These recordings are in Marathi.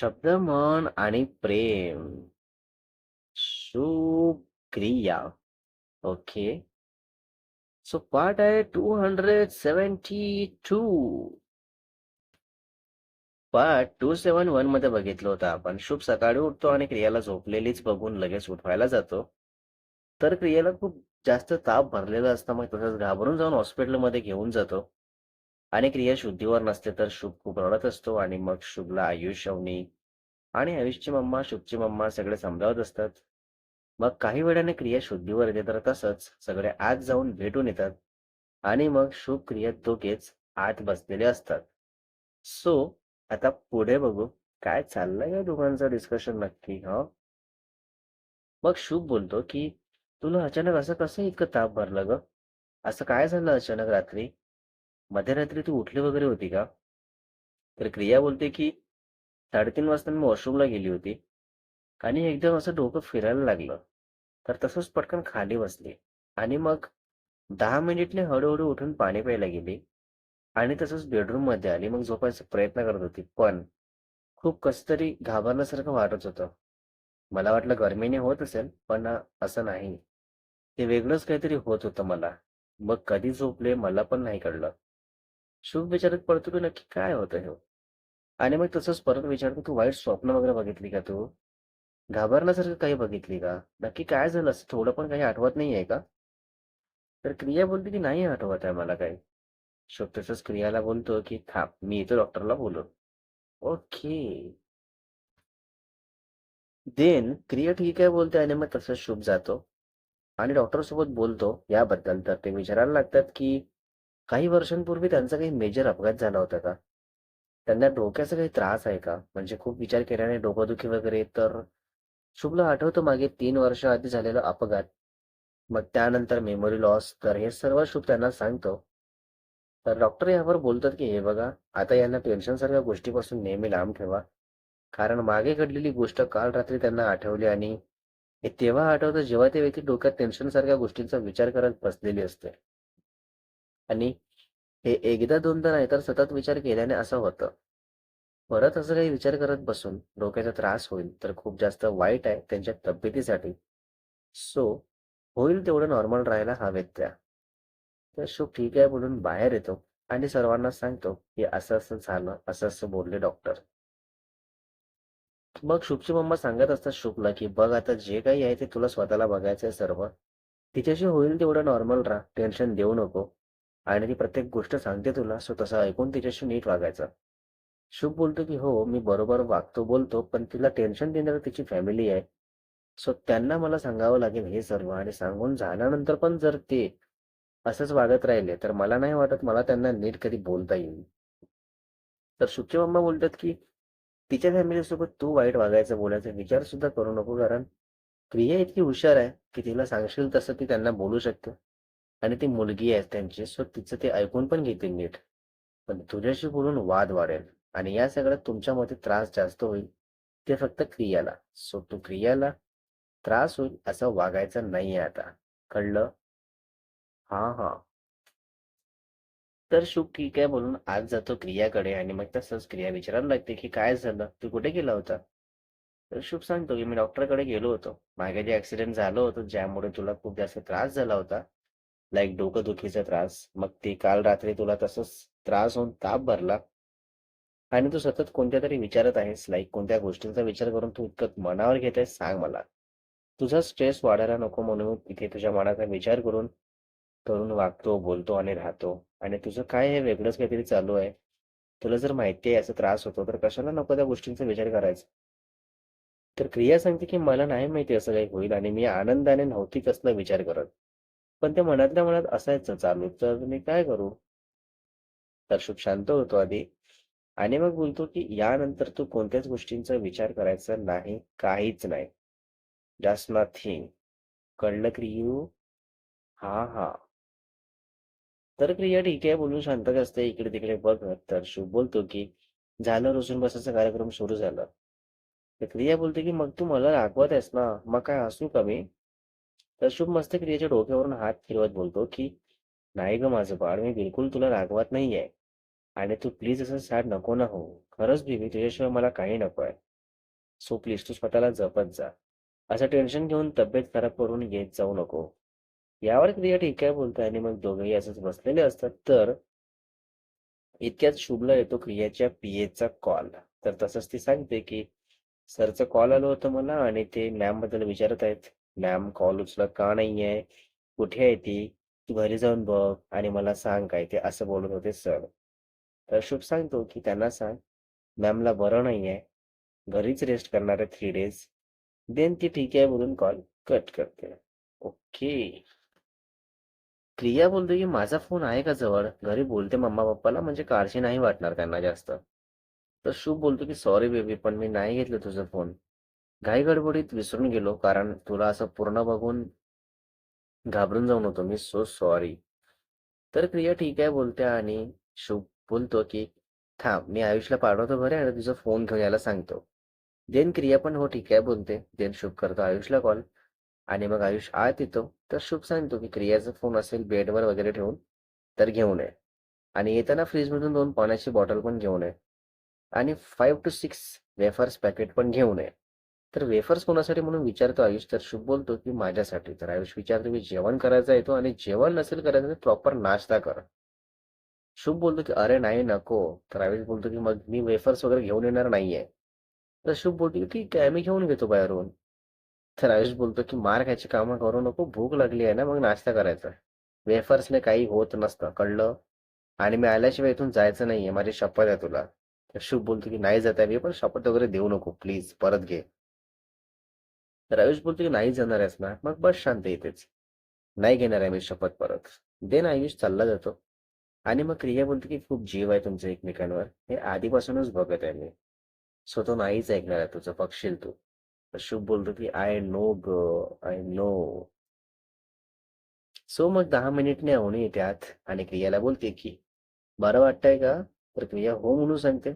शब्द मन आणि प्रेम. शुभ क्रिया ओके. सो पार्ट आहे two hundred seventy two part two seven वनमध्ये बघितलं होतं आपण. शुभ सकाळी उठतो आणि क्रियाला झोपलेलीच बघून लगेच उठवायला जातो. तर क्रियाला खूप जास्त ताप भरलेला असतं मग तसंच घाबरून जाऊन हॉस्पिटलमध्ये घेऊन जातो. आणि क्रिया शुद्धीवर नसते तर शुभ खूप रडत असतो आणि मग शुभला आयुष अवनी आणि आयुषची मम्मा शुभची मम्मा सगळे समजावत असतात. मग काही वेळाने क्रिया शुद्धीवर येते तर तसंच सगळे आत जाऊन भेटून येतात आणि मग शुभ क्रियेत दोघेच आत बसलेले असतात. सो आता पुढे बघू काय चाललंय या दोघांचं डिस्कशन नक्की हा? मग शुभ बोलतो की तुला अचानक असं कसं इतकं ताप भरलं ग? असं काय झालं अचानक रात्री? मध्यरात्री तू उठली वगैरे होती का? तर क्रिया बोलते की साडेतीन वाजता मी वॉशरूमला गेली होती आणि एकदम असं डोकं फिरायला लागलं. तर तसंच पटकन खाली बसली आणि मग दहा मिनिटने हळूहळू उठून पाणी प्यायला गेली आणि तसंच बेडरूममध्ये आली. मग झोपायचा प्रयत्न करत होती पण खूप कसं तरी घाबरल्यासारखं वाटत होतं. मला वाटलं गरमीने होत असेल पण असं नाही. ते वेगळंच काहीतरी होत होतं मला. मग कधी झोपले मला पण नाही कळलं. शुभ विचारात पडतो की नक्की काय होतं हे? आणि मग तसंच परत विचारतो तू वाईट स्वप्न वगैरे बघितली का तू? घाबरण्यासारखं काही बघितली का? नक्की काय झालं? असं थोडं पण काही आठवत नाही आहे का? तर क्रिया बोलते की नाही आठवत आहे मला काही. शुभ तसंच क्रियाला बोलतो की थांब मी इथं डॉक्टरला बोलू ओके. देन क्रिया ठीक आहे बोलते आणि मग तसंच शुभ जातो. आणि डॉक्टर सोबत बोलतो याबद्दल. तर ते विचारायला लागतात की काही वर्षांपूर्वी त्यांचा काही मेजर अपघात झाला होता का? त्यांना डोक्याचा काही त्रास आहे का? म्हणजे खूप विचार केल्याने डोकादुखी वगैरे तर शुभला आठवतं मागे तीन वर्ष आधी झालेला अपघात. मग त्यानंतर मेमरी लॉस तर हे सर्व शुभ त्यांना सांगतो. तर डॉक्टर यावर बोलतात की हे बघा आता यांना टेन्शन सारख्या गोष्टीपासून नेहमी लांब ठेवा. कारण मागे घडलेली गोष्ट काल रात्री त्यांना आठवली आणि हे तेव्हा आठवतं जेव्हा ते व्यक्ती डोक्यात टेन्शन सारख्या गोष्टींचा विचार करत बसलेली असते. आणि हे एकदा दोनदा नाही तर सतत विचार केल्याने असं होतं. परत असं काही विचार करत बसून डोक्याचा त्रास होईल तर खूप जास्त वाईट आहे त्यांच्या तब्येतीसाठी. सो होईल तेवढं नॉर्मल राहायला हवेत त्या. तर शुभ ठीक आहे बोलून बाहेर येतो आणि सर्वांना सांगतो की असं असं झालं असं असं बोलले डॉक्टर मग शुभची मम्मा सांगत असतात शुभला की बघ आता जे काही आहे ते तुला स्वतःला बघायचं आहे सर्व. तिच्याशी होईल तेवढं नॉर्मल राहा टेन्शन देऊ नको. आणि ती प्रत्येक गोष्ट सांगते तुला सो तसा ऐकून तिच्याशी नीट वागायचा. शुभ बोलतो की हो मी बरोबर वागतो बोलतो पण तिला टेन्शन देणार तिची फॅमिली आहे. सो त्यांना मला सांगावं लागेल हे सर्व आणि सांगून झाल्यानंतर पण जर ते असंच वागत राहिले तर मला नाही वाटत मला त्यांना नीट कधी बोलता येईल. तर शुभची मम्मा बोलतात की तिच्या फॅमिलीसोबत तू वाईट वागायचा बोलायचा विचार सुद्धा करू नको कारण क्रिया इतकी हुशार आहे की तिला सांगशील तसं ती त्यांना बोलू शकते. आणि ती मुलगी आहे त्यांची सो तिचं ते ऐकून पण घेतील नीट. पण तुझ्याशी बोलून वाद वाढेल आणि या सगळ्यात तुमच्यामध्ये त्रास जास्त होईल ते फक्त क्रियाला. सो तू क्रियाला त्रास होईल असं वागायचं नाहीये आता. कळलं? हा हा. तर शुभ ठीक आहे बोलून आज जातो क्रियाकडे आणि मग तसंच क्रिया विचारायला लागते की काय झालं? तू कुठे गेला होता? तर शुभ सांगतो की मी डॉक्टरकडे गेलो होतो. मागे जे ऍक्सिडेंट झालं होतं ज्यामुळे तुला खूप जास्त त्रास झाला होता लाईक डोकंदुखीचा त्रास. मग ते काल रात्री तुला तसंच त्रास होऊन ताप भरला. आणि तू सतत कोणत्या तरी विचारत आहेस लाईक कोणत्या गोष्टींचा विचार करून तू इतकं मनावर घेत आहेस सांग मला. तुझा स्ट्रेस वाढायला नको म्हणून इथे तुझ्या मनाचा विचार करून करून वागतो बोलतो आणि राहतो. आणि तुझं काय हे वेगळंच काहीतरी चालू आहे. तुला जर माहिती आहे याचा त्रास होतो तर कशाला नको त्या गोष्टींचा विचार करायचा? तर क्रिया सांगते की मला नाही माहिती असं काही होईल आणि मी आनंदाने नव्हती कसला विचार करत. पण ते मनातल्या मनात असायचं चालू तर मी काय करू? तर शुभ शांत होतो आधी. आणि मग बोलतो की यानंतर तू कोणत्याच गोष्टींचा विचार करायचा नाही काहीच नाही. जस्ट नथिंग कळलं क्रियू हा हा. तर क्रिया ठीक आहे बोलून शांतच असते इकडे तिकडे बघत. तर शुभ बोलतो की झालं रुसून बसायचा कार्यक्रम सुरू झाला. तर क्रिया बोलते की मग तू मला रागवत आहेस ना? मग काय हसू का मी? तर शुभ मस्तक रियाच्या डोक्यावरून हात फिरवत बोलतो की नाही ग माझं बाळ मी बिलकुल तुला रागवत नाही आहे आणि तू प्लीज असं सॅड नको ना हो. खरंच बीबी तुझ्याशिवाय मला काही नको आहे. सो प्लीज तू स्वतःला जपत जा. असं टेन्शन घेऊन तब्येत खराब करून येत जाऊ नको. यावर क्रिया ठीक आहे बोलते आणि मग दोघेही असंच बसलेले असतात. तर इतक्यात शुभला येतो क्रियाच्या पीएचा कॉल तर तसंच ती सांगते की सरचं कॉल आलं होतं मला आणि ते मॅमबद्दल विचारत आहेत. मॅम कॉल उचलत का नाहीये? कुठे आहे ती? तू घरी जाऊन बघ आणि मला सांग काय ते असं बोलत होते सर. तर शुभ सांगतो की त्यांना सांग मॅमला बरं नाहीये. घरीच रेस्ट करणार आहे थ्री डेज देन ती ठीक आहे बोलून कॉल कट करते. ओके. प्रिया बोलतो की माझा फोन आहे का जवळ? घरी बोलते मम्मा पप्पाला म्हणजे काळजी नाही वाटणार त्यांना जास्त. तर शुभ बोलतो की सॉरी बेबी पण मी नाही घेतलं तुझा फोन. घाई गडबडीत विसरून गेलो कारण तुला असं पूर्ण बघून घाबरून जाऊन होतो मी. सो सॉरी तर प्रिया ठीक आहे बोलते आणि शुभ बोलतो की थांब मी आयुषला पाठवतो बरे आणि तुझा फोन घेऊन यायला सांगतो. देन क्रिया पण हो ठीक आहे बोलते. देन शुभ करतो आयुषला कॉल. आणि मग आयुष आत येतो. तर शुभ सांगतो की क्रियाचा फोन असेल बेडवर वगैरे ठेवून तर घेऊन ये आणि येताना फ्रीजमधून दोन पाण्याची बॉटल पण घेऊन ये आणि five two six wafers packet पण घेऊन ये तर वेफर्स कोणासाठी म्हणून विचारतो? आयुष तर शुभ बोलतो की माझ्यासाठी. तर आयुष विचारतो की जेवण करायचं येतो आणि जेवण नसेल करायचं तर प्रॉपर नाश्ता कर. शुभ बोलतो की अरे नाही नको. तर आयुष बोलतो की मग मी वेफर्स वगैरे घेऊन येणार नाहीये. तर शुभ बोलतो की ठीक आहे मी घेऊन घेतो बाहेरून. तर आयुष बोलतो की मार खायची कामं करू नको भूक लागली आहे ना मग नाश्ता करायचा. वेफर्सने काही होत नसतं कळलं? आणि मी आल्याशिवाय इथून जायचं नाहीये माझी शपथ आहे तुला. तर शुभ बोलतो की नाही जाता मी पण शपथ वगैरे देऊ नको प्लीज परत घे. तर आयुष बोलतो की नाही जाणार आहेस ना मग बस शांत येतेच नाही घेणार आहे मी शपथ परत. देन आयुष चालला जातो. आणि मग क्रिया बोलते की खूप जीव आहे तुमचं एकमेकांवर. हे आधीपासूनच बघत आहे मी. सो तो नाहीच ऐकणार आहे तुझं बघशील तू. तर शुभ बोलतो की आय नो ग आय नो सो मग दहा मिनिटने अवनी येते आत आणि क्रियाला बोलते की बरं वाटतंय का? तर क्रिया हो म्हणून सांगते.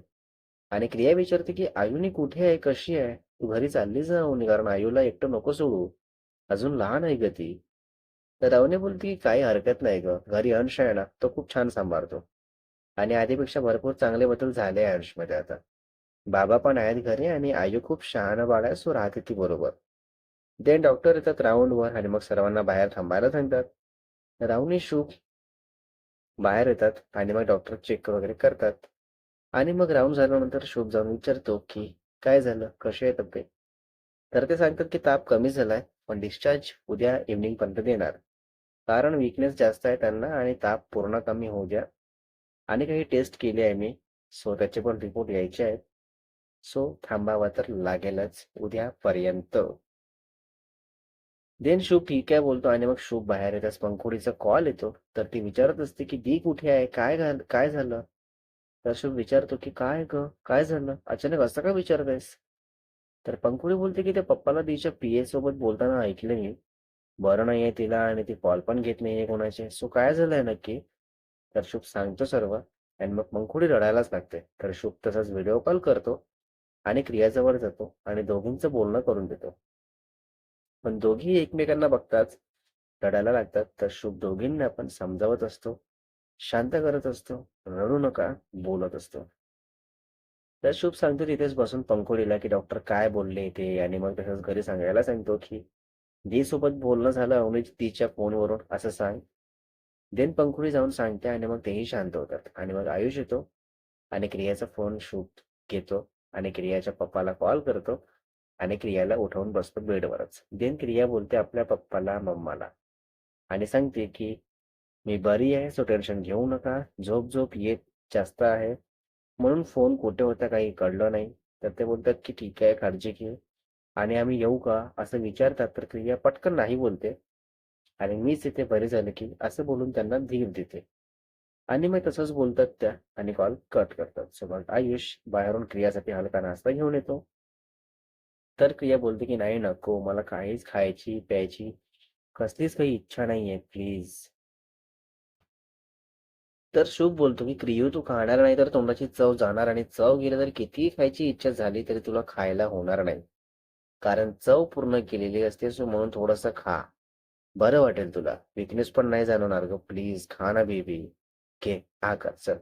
आणि क्रिया विचारते की आयुनी कुठे आहे? कशी आहे? तू घरी चालली जाऊन कारण आयुला एकटं नको सोडू. अजून लहान आहे ग ती. तर बोलते की काही हरकत नाही ग. घरी अंश आहे ना तो खूप छान सांभाळतो. आणि आधीपेक्षा भरपूर चांगले बदल झाले आहे अंशमध्ये आता. बाबा पण आहेत घरी आणि आयू खूप शहाणा बाळ आहे सो राहते ती बरोबर. देन डॉक्टर येतात राऊंडवर आणि मग सर्वांना बाहेर थांबायला सांगतात. राहुनी शुभ बाहेर येतात आणि मग डॉक्टर चेक वगैरे करतात. आणि मग राऊंड झाल्यानंतर शुभ जाऊन विचारतो की काय झालं? कशी आहे तब्येत तर ते सांगतात की ताप कमी झालाय पण डिस्चार्ज उद्या इव्हनिंग पर्यंत देणार. कारण विकनेस जास्त आहे त्यांना आणि ताप पूर्ण कमी होऊ द्या. आणि काही टेस्ट केले आहे मी. सो त्याचे पण रिपोर्ट यायचे आहेत. सो थांबावा तर लागेलच उद्यापर्यंत. देन शुभ ठीक आहे बोलतो आणि मग शुभ बाहेर येताच पंखुडीचा कॉल येतो. तर ती विचारत असते की दी कुठे आहे? काय काय झालं? तर शुभ विचारतो की काय ग? काय झालं? अचानक असं का विचारत आहेस तर पंखुडी बोलते की त्या पप्पाला तिच्या पीए सोबत बोलताना ऐकलं मी. बरं नाहीये तिला आणि ती कॉल पण घेत नाहीये कोणाचे सो काय झालंय नक्की? तर शुभ सांगतो सर्व आणि मग पंखुडी रडायलाच लागते. तर शुभ तसाच व्हिडिओ कॉल करतो आणि क्रियाजवळ जातो आणि दोघींचं बोलणं करून देतो. पण दोघी एकमेकांना बघताच रडायला लागतात. तर शुभ दोघींना पण समजावत असतो. शांत करत असतो रडू नका बोलत असतो. तर शुभ सांगतो तिथेच बसून पंखोडीला की डॉक्टर काय बोलले ते आणि मग तसंच घरी सांगायला सांगतो की दी सोबत बोलणं झालं अवनीत तिच्या फोनवरून असं सांग. देन पंखुडी जाऊन सांगते आणि मग तेही शांत होतात. आणि मग आयुष येतो आणि क्रियाचा फोन शुभ घेतो आणि क्रियाच्या पप्पाला कॉल करतो आणि क्रियाला उठवून बसतो बेडवरच. देन क्रिया बोलते आपल्या पप्पाला मम्माला आणि सांगते की मी बरी आहे सो टेन्शन घेऊ नका. झोप झोप येत जास्त आहे. म्हणून फोन कुठे होता काही कळलं नाही. तर ते बोलतात की ठीक आहे काळजी घे. आणि आम्ही येऊ का? असं विचारतात तर क्रिया पटकन नाही बोलते. आणि मीच इथे बरे झाले की असं बोलून त्यांना धीर देते. आणि मग तसंच बोलतात त्या आणि कॉल कट करतात. सोबत आयुष बाहेरून क्रियासाठी हलका नाश्ता घेऊन येतो. तर क्रिया बोलते की नाही नको. मला काहीच खायची प्यायची कसलीच काही इच्छा नाहीये. प्लीज. तर शुभ बोलतो की क्रियू. तू खाणार नाही तर तोंडाची चव जाणार आणि चव गेली तर कितीही खायची इच्छा झाली तरी तुला खायला होणार नाही. कारण चव पूर्ण केलेली असते सो म्हणून थोडस खा. बरं वाटेल तुला. विकनेस पण नाही जाणवणार ग. प्लीज खा ना बेबी घे. हा कर. चल.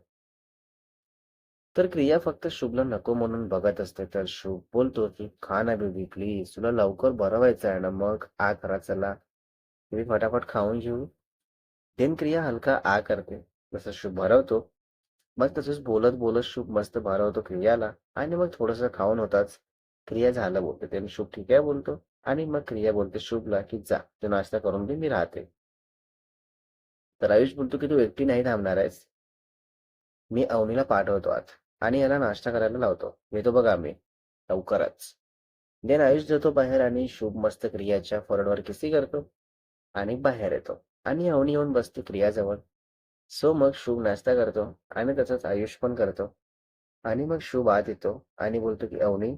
तर क्रिया फक्त शुभला नको म्हणून बघत असते. तर शुभ बोलतो की खा ना बेबी प्लीज तुला लवकर बरं व्हायचं आहे ना मग आ करा चला. तुम्ही फटाफट खाऊन घेऊ. देन क्रिया हलका आ करते. जसं शुभ भरवतो मग तसंच बोलत बोलत शुभ मस्त भरवतो क्रियाला. आणि मग थोडंसं खाऊन होताच क्रिया झालं बोलते त्याने शुभ ठीक आहे बोलतो. आणि मग क्रिया बोलते शुभला की जा तू नाश्ता करून दे मी राहते. तर आयुष बोलतो की तू एकटी नाही थांबणार आहेस. मी अवनीला पाठवतो आत आणि याला नाश्ता करायला लावतो. येतो बघा मी लवकरच. देन आयुष जातो बाहेर आणि शुभ मस्त क्रियाच्या फरडवर किसी करतो. आणि बाहेर येतो. आणि अवनी येऊन बसतो क्रियाजवळ. सो मग शुभ नाश्ता करतो आणि तसंच आयुष पण करतो. आणि मग शुभ आत येतो आणि बोलतो की अवनी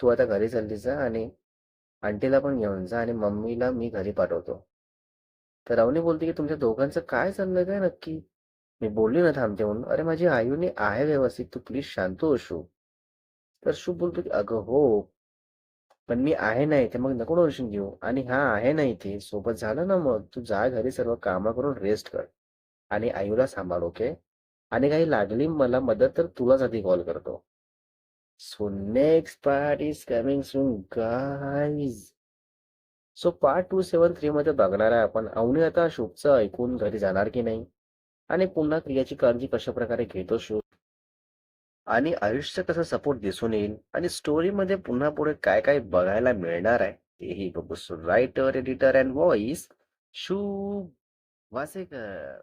तू आता घरी चालली जा आणि आंटीला पण घेऊन जा आणि मम्मीला मी घरी पाठवतो. तर अवनी बोलते की तुमच्या दोघांचं काय चाललंय? काय नक्की? मी बोलली ना थांबते म्हणून अरे माझी आयुनी आहे व्यवस्थित तू प्लीज शांत हो शुभ. तर शुभ बोलतो की अगं हो पण मी आहे ना इथे मग नको टेन्शन घेऊ. आणि हा आहे ना इथे सोबत झालं ना मग तू जा घरी सर्व कामं करून रेस्ट कर. आणि आयूला सांभाळ ओके? आणि काही लागली मला मदत तर तुलाच आधी कॉल करतो. So next part is coming soon guys so part two seven three मध्ये बघणार आहे आपण. अवनी आता शुभचं ऐकून घरी जाणार की नाही? आणि पुन्हा क्रियाची काळजी कशा प्रकारे घेतो शुभ? आणि आयुष्य कसा सपोर्ट दिसून येईल. आणि स्टोरीमध्ये पुन्हा पुढे काय काय बघायला मिळणार आहे तेही बघू. So writer editor and voice Shubh Wasekar.